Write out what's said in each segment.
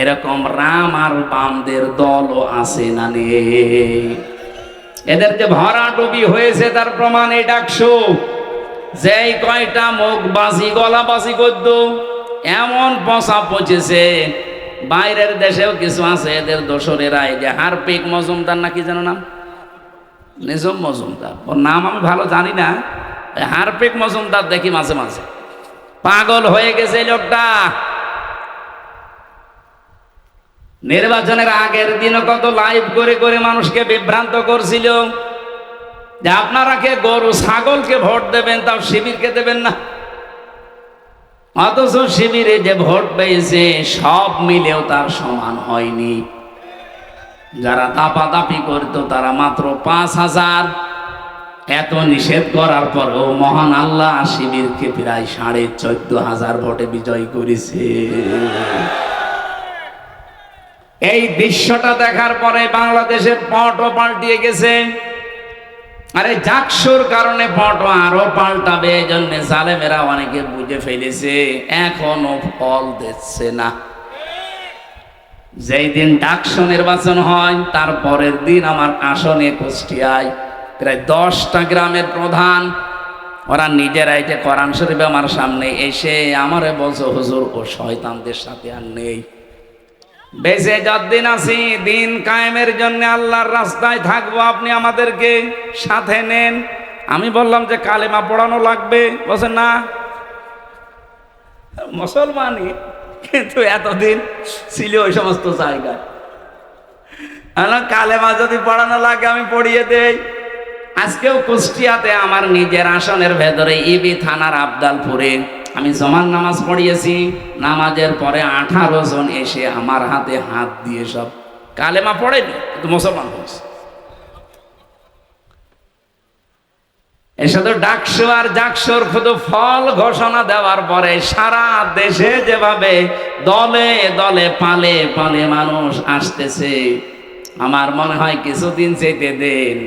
এরকম রাম আর বামদের দলও আছে না এদের যে ভরা ডুবি হয়েছে, তার প্রমাণ এই ডাকশো যেই কয়টা মুখ বাসি গলা বাসি করত, এমন পচা পচেছে বাইরের দেশেও কিছু আছে, এদের দোসরেরা এই যে হারপিক মজুমদার নাকি যেন নাম? নিজম মজুমদার। ওর নাম আমি ভালো জানি না। হারপিক মজুমদার দেখি মাঝে মাঝে। পাগল হয়ে গেছে লোকটা। নির্বাচনের আগের দিনও কত লাইভ করে করে মানুষকে বিভ্রান্ত করছিল। যে আপনারা কে গরু ছাগলকে ভোট দেবেন, তাও শিবিরকে দেবেন না। অথচ শিবিরে যে ভোট পেয়েছে, সব মিলেও তার সমান হয়নি। যারা দাপাদাপি করতো, তারা মাত্র পাঁচ হাজার। এত নিষেধ করার পরেও মহান আল্লাহ শিবিরকে প্রায় সাড়ে চোদ্দ হাজার ভোটে বিজয় করেছে। এই দৃশ্যটা দেখার পরে বাংলাদেশের পটও পাল্টিয়ে গেছে। আরে জাকসুর কারণে পটও আরও পাল্টাবে এই জন্য জালেমেরা অনেকে বুঝে ফেলেছে, এখনও ফল দিচ্ছে না। যেই দিন ডাকসু নির্বাচন হয়, তার পরের দিন আমার আসনে কুষ্টিয়ায় প্রায় দশটা গ্রামের প্রধান, ওরা নিজেরাই যে কোরআন শরীফ আমার সামনে এসে আমারে বলছে, হুজুর, ও শয়তানদের সাথে আর নেই। বেঁচে যতদিন আছি, দিন কায়েমের জন্য আল্লাহর রাস্তায় থাকব। আপনি আমাদেরকে সাথে নেন। আমি বললাম যে কালেমা পড়ানো লাগবে। বলছেন না, মুসলমানই, কিন্তু এতদিন ছিল ওই সমস্ত জায়গায়। কালেমা যদি পড়ানো লাগে, আমি পড়িয়ে দেই। আজকেও কুষ্টিয়াতে আমার নিজের আসনের ভেতরে ইবি থানার আবদালপুরে আমি জমান নামাজ পড়িয়েছি, নামাজের পরে আঠারো জন এসে আমার হাতে হাত দিয়ে সব কালেমা পড়েনি কিন্তু মুসলমান হয়েছে। এর সাথে ডাকসু আর জাকসুর শুধু ফল ঘোষণা দেওয়ার পরে সারা দেশে যেভাবে দলে দলে পালে পালে মানুষ আসতেছে, আমার মনে হয় কিছুদিন চেতে দেন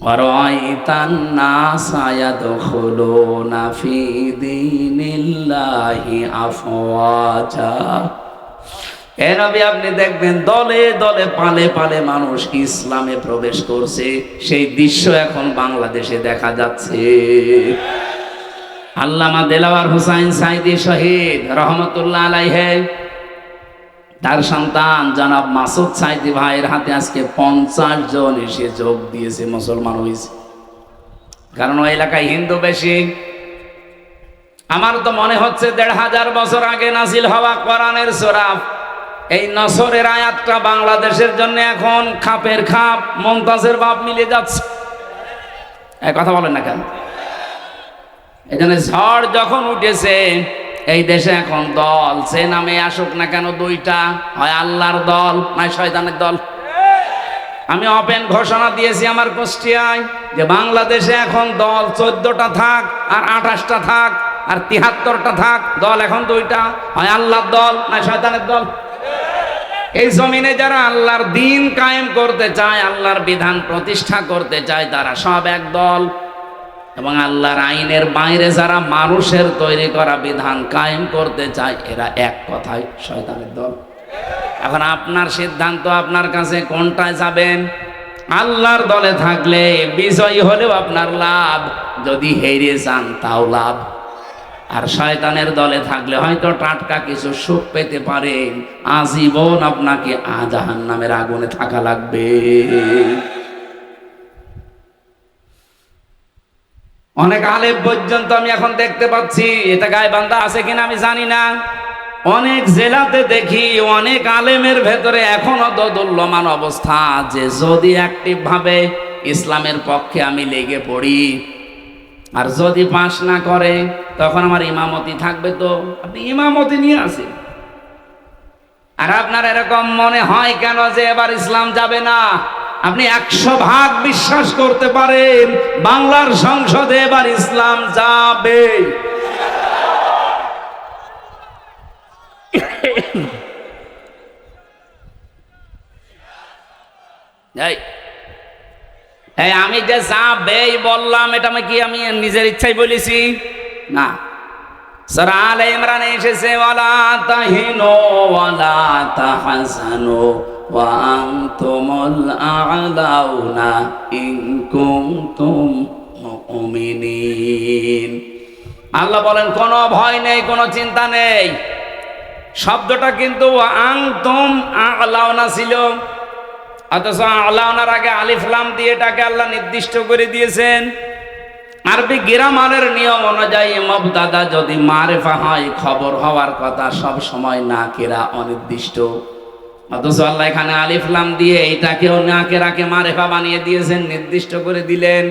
ورأيت الناس يدخلون في دين الله أفواجا এ নবী আপনি দেখবেন দলে দলে পালে পালে মানুষ ইসলামে প্রবেশ করছে সেই দৃশ্য এখন বাংলাদেশে দেখা যাচ্ছে আল্লামা দেলাওয়ার হুসাইন সাইদি শহীদ রহমতুল্লাহ আলাইহে তার সন্তান জনাব মাসুদ সাইদি ভাইয়ের হাতে আজকে পঞ্চাশ জন এসে যোগ দিয়েছে, মুসলমান হয়েছে। কারণ ওই এলাকায় হিন্দু বেশি। আমার তো মনে হচ্ছে দেড় হাজার বছর আগে নাসিল হওয়া কোরআনের সোরাফ এই নসরের আয়াতটা বাংলাদেশের জন্য এখন খাপের খাপ, মমতাজের বাপ মিলে যাচ্ছে। কথা বলেন না কেন? এখানে ঝড় যখন উঠেছে এই দেশে এখন দল সে নামে আসুক না কেন দুইটা, হয় আল্লাহর দল, নয় শয়তানের দল। আমি অপেন ঘোষণা দিয়েছি আমার কুষ্টিয়ায় যে বাংলাদেশে এখন দল চোদ্দটা থাক, আর আঠাশটা থাক, আর তিহাত্তরটা থাক, দল এখন দুইটা, হয় আল্লাহর দল, নয় শয়তানের দল। এই জমিনে যারা আল্লাহর দিন কায়েম করতে চায়, আল্লাহর বিধান প্রতিষ্ঠা করতে চায়, তারা সব এক দল। এবং আল্লাহর আইনের বাইরে যারা মানুষের তৈরি করা বিধান কায়েম করতে চায়, এরা এক কথায় শয়তানের দল। এখন আপনার সিদ্ধান্ত আপনার কাছে কোনটায় যাবেন? আল্লাহর দলে থাকলে বিজয়ী হলেও আপনার লাভ, যদি হেরে যান তাও লাভ। আর শয়তানের দলে থাকলে হয়তো টাটকা কিছু সুখ পেতে পারেন, আজীবন আপনাকে আজাহান নামের আগুনে থাকা লাগবে। অনেক আলেম পর্যন্ত আমি এখন দেখতে পাচ্ছি, এটা গায়ে বান্ধা আছে কিনা আমি জানি না। অনেক জেলাতে দেখি, অনেক আলেমের ভেতরে এখনও দোদুল্যমান অবস্থা যে যদি অ্যাক্টিভ ভাবে ইসলামের পক্ষে আমি লেগে পড়ি, আর যদি পাশ না করে, তখন আমার ইমামতি থাকবে তো? আপনি ইমামতি নিয়ে আসেন। আর আপনার এরকম মনে হয় কেন যে এবার ইসলাম যাবে না? আপনি একশো ভাগ বিশ্বাস করতে পারেন, বাংলার সংসদে এবার ইসলাম যাবে। আমি যে যাবে বললাম, এটা আমি কি আমি নিজের ইচ্ছাই বলেছি? না। সারা আলে ইমরানে এসেছে, ওয়ালা তাহিনো, ওয়ালা তাহজানু। আনতুমুল আ'লাউনা ইন কুনতুম মুমিনিন আল্লাহ বলেন, কোনো ভয় নেই, কোনো চিন্তা নেই। শব্দটা কিন্তু আং তুম আলাওনা ছিল। অথচ আলাওনার আগে আলিফলাম দিয়ে এটাকে আল্লাহ নির্দিষ্ট করে দিয়েছেন। আরবি গ্রামারের নিয়ম অনুযায়ী মবদাদা যদি মারেফা হয়, খবর হওয়ার কথা সব সময় না কেরা অনির্দিষ্ট। অথচ আল্লাহ এখানে আলিফলাম দিয়ে এইটাকেও নাকে রাকে মারেফা বানিয়ে দিয়েছেন নির্দিষ্ট করে দিলেন।